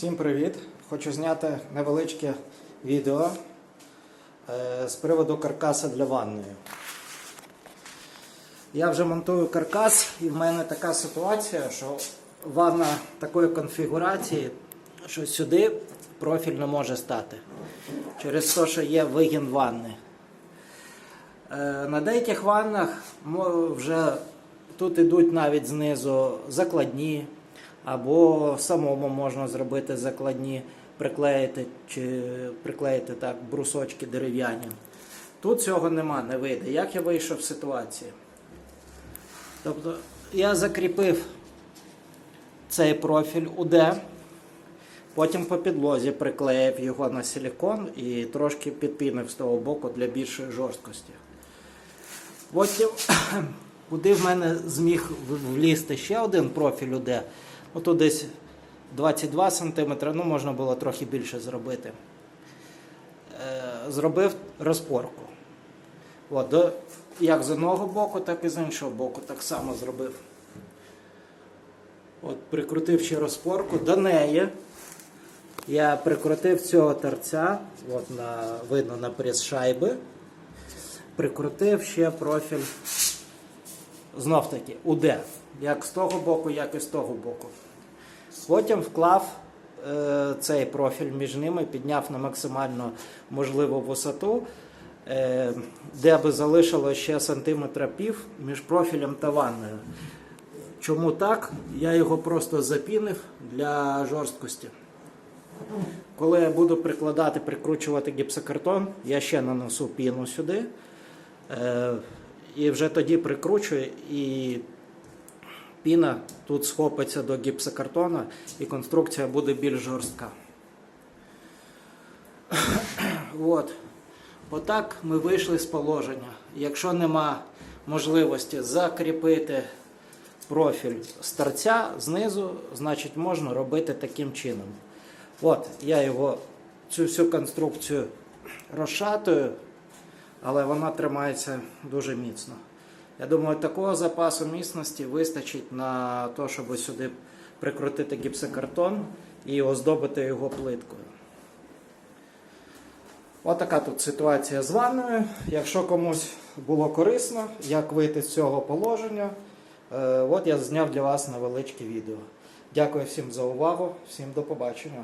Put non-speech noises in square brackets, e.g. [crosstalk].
Всім привіт! Хочу зняти невеличке відео е, з приводу каркаса для ванної. Я вже монтую каркас, і в мене така ситуація, що ванна такої конфігурації, що сюди профіль не може стати. Через те, що є вигін ванни. Е, На деяких ваннах вже тут ідуть навіть знизу закладні, або самому можна зробити закладні, приклеїти чи приклеїти так брусочки дерев'яні. Тут цього нема, не вийде. Як я вийшов з ситуації? Тобто я закріпив цей профіль УД, потім по підлозі приклеїв його на силікон і трошки підпінив з того боку для більшої жорсткості. Потім, [clears throat] куди в мене зміг влізти ще один профіль УД, отут десь 22 см, ну можна було трохи більше зробити. Е, Зробив розпорку. От, як з одного боку, так і з іншого боку, так само зробив. От, прикрутив ще розпорку. До неї я прикрутив цього торця, от на, видно на прес шайби. Прикрутив ще профіль знов таки УД. Як з того боку, як і з того боку. Потім вклав е, цей профіль між ними, підняв на максимально можливу висоту, е, де би залишило ще сантиметра пів між профілем та ванною. Чому так? Я його просто запінив для жорсткості. Коли я буду прикладати, прикручувати гіпсокартон, я ще нанесу піну сюди. Е, і вже тоді прикручую, і піна тут схопиться до гіпсокартона, і конструкція буде більш жорстка. [clears throat] От. Отак ми вийшли з положення. Якщо нема можливості закріпити профіль з торця знизу, значить можна робити таким чином. От, я його, цю всю конструкцію розшатую, але вона тримається дуже міцно. Я думаю, такого запасу міцності вистачить на те, щоб сюди прикрутити гіпсокартон і оздобити його плиткою. Отака тут ситуація з ванною. Якщо комусь було корисно, як вийти з цього положення, е, от я зняв для вас невеличке відео. Дякую всім за увагу, всім до побачення.